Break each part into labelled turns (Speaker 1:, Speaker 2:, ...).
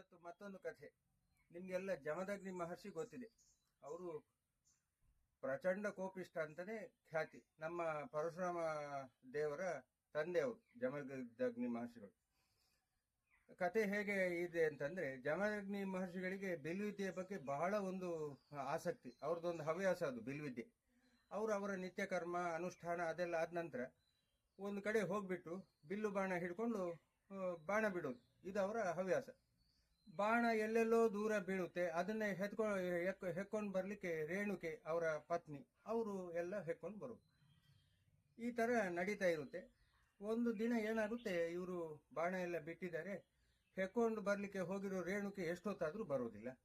Speaker 1: ಇವತ್ತು ಮತ್ತೊಂದು ಕಥೆ. ನಿಮ್ಗೆಲ್ಲ ಜಮದಗ್ನಿ ಮಹರ್ಷಿ ಗೊತ್ತಿದೆ. ಅವರು ಪ್ರಚಂಡ ಕೋಪಿಷ್ಟ ಅಂತಾನೆ ಖ್ಯಾತಿ. ನಮ್ಮ ಪರಶುರಾಮ ದೇವರ ತಂದೆ ಅವರು, ಜಮದಗ್ನಿ ಮಹರ್ಷಿಗಳು. ಕತೆ ಹೇಗೆ ಇದೆ ಅಂತಂದ್ರೆ, ಜಮದಗ್ನಿ ಮಹರ್ಷಿಗಳಿಗೆ ಬಿಲ್ವಿದ್ಯೆಯ ಬಗ್ಗೆ ಬಹಳ ಒಂದು ಆಸಕ್ತಿ. ಅವ್ರದ್ದೊಂದು ಹವ್ಯಾಸ ಅದು, ಬಿಲ್ವಿದ್ಯೆ. ಅವರು ಅವರ ನಿತ್ಯ ಕರ್ಮ ಅನುಷ್ಠಾನ ಅದೆಲ್ಲ ಆದ ನಂತರ ಒಂದು ಕಡೆ ಹೋಗ್ಬಿಟ್ಟು ಬಿಲ್ಲು ಬಾಣ ಹಿಡ್ಕೊಂಡು ಬಾಣ ಬಿಡೋದು. ಇದು ಅವರ ಹವ್ಯಾಸ. ಬಾಣ ಎಲ್ಲೆಲ್ಲೋ ದೂರ ಬೀಳುತ್ತೆ, ಅದನ್ನ ಹೆತ್ಕೊ, ಹೆಕ್- ಹೆಕ್ಕೊಂಡು ಬರ್ಲಿಕ್ಕೆ ರೇಣುಕೆ ಅವರ ಪತ್ನಿ, ಅವರು ಎಲ್ಲ ಹೆಕ್ಕೊಂಡು ಬರು ಈ ತರ ನಡೀತಾ ಇರುತ್ತೆ. ಒಂದು ದಿನ ಏನಾಗುತ್ತೆ, ಇವರು ಬಾಣ ಎಲ್ಲ ಬಿಟ್ಟಿದ್ದಾರೆ, ಹೆಕ್ಕೊಂಡು ಬರ್ಲಿಕ್ಕೆ ಹೋಗಿರೋ ರೇಣುಕೆ ಎಷ್ಟೊತ್ತಾದ್ರೂ ಬರೋದಿಲ್ಲ.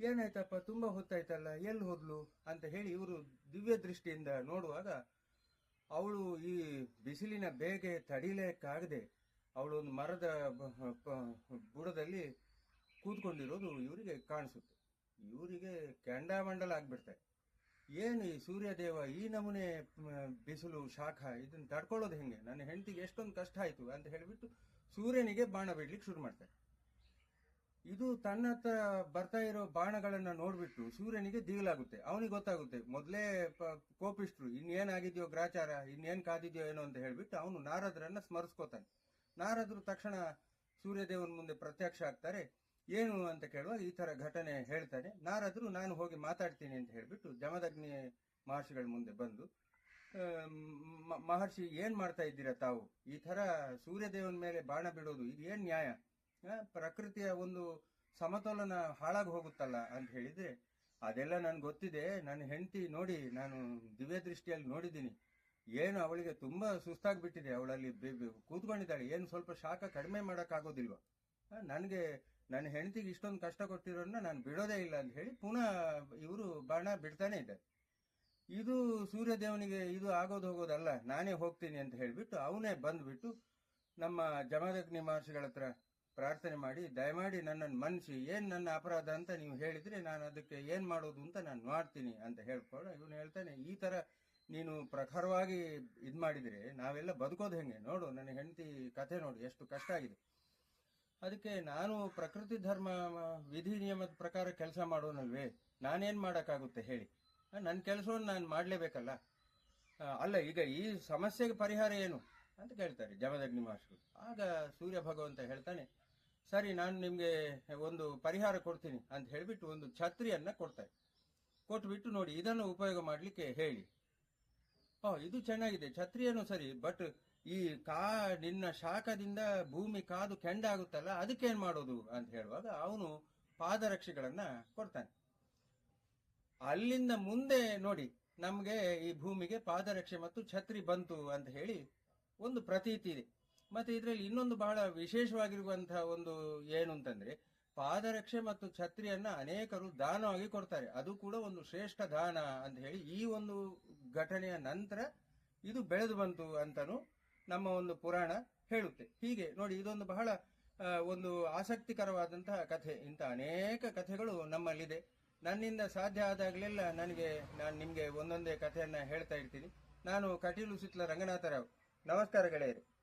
Speaker 1: ಏನಾಯ್ತಪ್ಪ, ತುಂಬಾ ಹೊತ್ತಾಯ್ತಲ್ಲ, ಎಲ್ಲಿ ಹೋದ್ಲು ಅಂತ ಹೇಳಿ ಇವರು ದಿವ್ಯ ದೃಷ್ಟಿಯಿಂದ ನೋಡುವಾಗ, ಅವಳು ಈ ಬಿಸಿಲಿನ ಬೇಗೆ ತಡಿಲೇಕಾಗದೆ ಅವಳು ಒಂದು ಮರದ ಬುಡದಲ್ಲಿ ಕೂತ್ಕೊಂಡಿರೋದು ಇವರಿಗೆ ಕಾಣಿಸುತ್ತೆ. ಇವರಿಗೆ ಕೆಂಡಾಮಂಡಲ ಆಗ್ಬಿಡ್ತಾರೆ ಏನು ಈ ಸೂರ್ಯದೇವ ಈ ನಮೂನೆ ಬಿಸಿಲು, ಶಾಖ ಇದನ್ನು ತಡ್ಕೊಳ್ಳೋದು ಹೆಂಗೆ? ನನ್ನ ಹೆಂಡತಿಗೆ ಎಷ್ಟೊಂದು ಕಷ್ಟ ಆಯ್ತು ಅಂತ ಹೇಳಿಬಿಟ್ಟು ಸೂರ್ಯನಿಗೆ ಬಾಣ ಬಿಡ್ಲಿಕ್ಕೆ ಶುರು ಮಾಡ್ತಾರೆ. ಇದು ತನ್ನ ಹತ್ರ ಬರ್ತಾ ಇರೋ ಬಾಣಗಳನ್ನು ನೋಡ್ಬಿಟ್ಟು ಸೂರ್ಯನಿಗೆ ದಿಗಿಲಾಗುತ್ತೆ. ಅವನಿಗೆ ಗೊತ್ತಾಗುತ್ತೆ, ಮೊದಲೇ ಕೋಪಿಷ್ಟ್ರು, ಇನ್ನೇನಾಗಿದೆಯೋ ಗ್ರಾಚಾರ, ಇನ್ನೇನು ಕಾದಿದ್ಯೋ ಏನೋ ಅಂತ ಹೇಳಿಬಿಟ್ಟು ಅವನು ನಾರದ್ರನ್ನ ಸ್ಮರಿಸ್ಕೋತಾನೆ. ನಾರದ್ರು ತಕ್ಷಣ ಸೂರ್ಯದೇವನ ಮುಂದೆ ಪ್ರತ್ಯಕ್ಷ ಆಗ್ತಾರೆ. ಏನು ಅಂತ ಕೇಳುವಾಗ ಈ ತರ ಘಟನೆ ಹೇಳ್ತಾರೆ ನಾರದ್ರು ನಾನು ಹೋಗಿ ಮಾತಾಡ್ತೀನಿ ಅಂತ ಹೇಳಿಬಿಟ್ಟು ಜಮದಗ್ನಿ ಮಹರ್ಷಿಗಳ ಮುಂದೆ ಬಂದು ಮಹರ್ಷಿ ಏನ್ ಮಾಡ್ತಾ ಇದ್ದೀರಾ ತಾವು? ಈ ತರ ಸೂರ್ಯದೇವನ ಮೇಲೆ ಬಾಣ ಬಿಡೋದು ಇದು ಏನ್ ನ್ಯಾಯ? ಪ್ರಕೃತಿಯ ಒಂದು ಸಮತೋಲನ ಹಾಳಾಗಿ ಹೋಗುತ್ತಲ್ಲ ಅಂತ ಹೇಳಿದ್ರೆ, ಅದೆಲ್ಲ ನನ್ಗೆ ಗೊತ್ತಿದೆ. ನನ್ನ ಹೆಂಡತಿ ನೋಡಿ, ನಾನು ದಿವ್ಯ ದೃಷ್ಟಿಯಲ್ಲಿ ನೋಡಿದ್ದೀನಿ. ಏನು ಅವಳಿಗೆ ತುಂಬಾ ಸುಸ್ತಾಗ್ಬಿಟ್ಟಿದೆ. ಅವಳಲ್ಲಿ ಕೂತ್ಕೊಂಡಿದ್ದಾಳೆ. ಏನು ಸ್ವಲ್ಪ ಶಾಖ ಕಡಿಮೆ ಮಾಡೋಕ್ಕಾಗೋದಿಲ್ವಾ? ನನಗೆ, ನನ್ನ ಹೆಂಡತಿಗೆ ಇಷ್ಟೊಂದು ಕಷ್ಟ ಕೊಟ್ಟಿರೋನ್ನ ನಾನು ಬಿಡೋದೇ ಇಲ್ಲ ಅಂತ ಹೇಳಿ ಪುನಃ ಇವರು ಬಾಣ ಬಿಡ್ತಾನೆ ಇದ್ದಾರೆ. ಇದು ಸೂರ್ಯದೇವನಿಗೆ ಇದು ಆಗೋದು ಹೋಗೋದಲ್ಲ, ನಾನೇ ಹೋಗ್ತೀನಿ ಅಂತ ಹೇಳಿಬಿಟ್ಟು ಅವನೇ ಬಂದ್ಬಿಟ್ಟು ನಮ್ಮ ಜಮದಗ್ನಿ ಮಹರ್ಷಿಗಳ ಹತ್ರ ಪ್ರಾರ್ಥನೆ ಮಾಡಿ, ದಯಮಾಡಿ ನನ್ನನ್ನು ಮನ್ಸಿ ಏನು ನನ್ನ ಅಪರಾಧ ಅಂತ ನೀವು ಹೇಳಿದ್ರೆ ನಾನು ಅದಕ್ಕೆ ಏನು ಮಾಡೋದು ಅಂತ ನಾನು ಮಾಡ್ತೀನಿ ಅಂತ ಹೇಳ್ಕೊಂಡು ಇವನು ಹೇಳ್ತಾನೆ, ಈ ಥರ ನೀನು ಪ್ರಖರವಾಗಿ ಇದು ಮಾಡಿದರೆ ನಾವೆಲ್ಲ ಬದುಕೋದು ಹೆಂಗೆ? ನೋಡು, ನನ್ನ ಹೆಂಡತಿ ಕಥೆ ನೋಡು, ಎಷ್ಟು ಕಷ್ಟ ಆಗಿದೆ. ಅದಕ್ಕೆ ನಾನು ಪ್ರಕೃತಿ ಧರ್ಮ ವಿಧಿ ನಿಯಮದ ಪ್ರಕಾರ ಕೆಲಸ ಮಾಡೋನಲ್ವೇ? ನಾನೇನ್ ಮಾಡೋಕ್ಕಾಗುತ್ತೆ ಹೇಳಿ. ನನ್ನ ಕೆಲಸವನ್ನು ನಾನು ಮಾಡಲೇಬೇಕಲ್ಲ? ಅಲ್ಲ, ಈಗ ಈ ಸಮಸ್ಯೆಗೆ ಪರಿಹಾರ ಏನು? ಅಂತ ಕೇಳ್ತಾರೆ ಜಮದಗ್ನಿ ಮಹರ್ಷಿಗಳು. ಆಗ ಸೂರ್ಯ ಭಗವಂತ ಹೇಳ್ತಾನೆ, ಸರಿ, ನಾನು ನಿಮಗೆ ಒಂದು ಪರಿಹಾರ ಕೊಡ್ತೀನಿ ಅಂತ ಹೇಳಿಬಿಟ್ಟು ಒಂದು ಛತ್ರಿಯನ್ನ ಕೊಡ್ತಾರೆ. ಕೊಟ್ಬಿಟ್ಟು ನೋಡಿ, ಇದನ್ನು ಉಪಯೋಗ ಮಾಡಲಿಕ್ಕೆ ಹೇಳಿ. ಓ ಇದು ಚೆನ್ನಾಗಿದೆ. ಛತ್ರಿಯನ್ನು ಸರಿ, ಬಟ್ ಈ ಕಾ, ನಿನ್ನ ಶಾಖದಿಂದ ಭೂಮಿ ಕಾದು ಕೆಂಡ ಆಗುತ್ತಲ್ಲ ಅದಕ್ಕೇನ್ ಮಾಡೋದು ಅಂತ ಹೇಳುವಾಗ ಅವನು ಪಾದರಕ್ಷೆಗಳನ್ನ ಕೊಡ್ತಾನೆ. ಅಲ್ಲಿಂದ ಮುಂದೆ ನೋಡಿ, ನಮ್ಗೆ ಈ ಭೂಮಿಗೆ ಪಾದರಕ್ಷೆ ಮತ್ತು ಛತ್ರಿ ಬಂತು ಅಂತ ಹೇಳಿ ಒಂದು ಪ್ರತೀತಿ ಇದೆ. ಮತ್ತೆ ಇದರಲ್ಲಿ ಇನ್ನೊಂದು ಬಹಳ ವಿಶೇಷವಾಗಿರುವಂತಹ ಒಂದು ಏನು ಅಂತಂದ್ರೆ ಪಾದರಕ್ಷೆ ಮತ್ತು ಛತ್ರಿಯನ್ನ ಅನೇಕರು ದಾನವಾಗಿ ಕೊಡ್ತಾರೆ. ಅದು ಕೂಡ ಒಂದು ಶ್ರೇಷ್ಠ ದಾನ ಅಂತ ಹೇಳಿ ಈ ಒಂದು ಘಟನೆಯ ನಂತರ ಇದು ಬೆಳೆದು ಬಂತು ಅಂತನೂ ನಮ್ಮ ಒಂದು ಪುರಾಣ ಹೇಳುತ್ತೆ. ಹೀಗೆ ನೋಡಿ ಇದೊಂದು ಬಹಳ ಒಂದು ಆಸಕ್ತಿಕರವಾದಂತಹ ಕಥೆ. ಇಂಥ ಅನೇಕ ಕಥೆಗಳು ನಮ್ಮಲ್ಲಿದೆ. ನನ್ನಿಂದ ಸಾಧ್ಯ ಆದಾಗಲೆಲ್ಲ ನನಗೆ, ನಾನು ನಿಮಗೆ ಒಂದೊಂದೇ ಕಥೆಯನ್ನ ಹೇಳ್ತಾ ಇರ್ತೀನಿ. ನಾನು ಕಟೀಲು ಸುತ್ತಲ ರಂಗನಾಥರಾವ್ ನಮಸ್ಕಾರ ಗೆಳೆಯರು.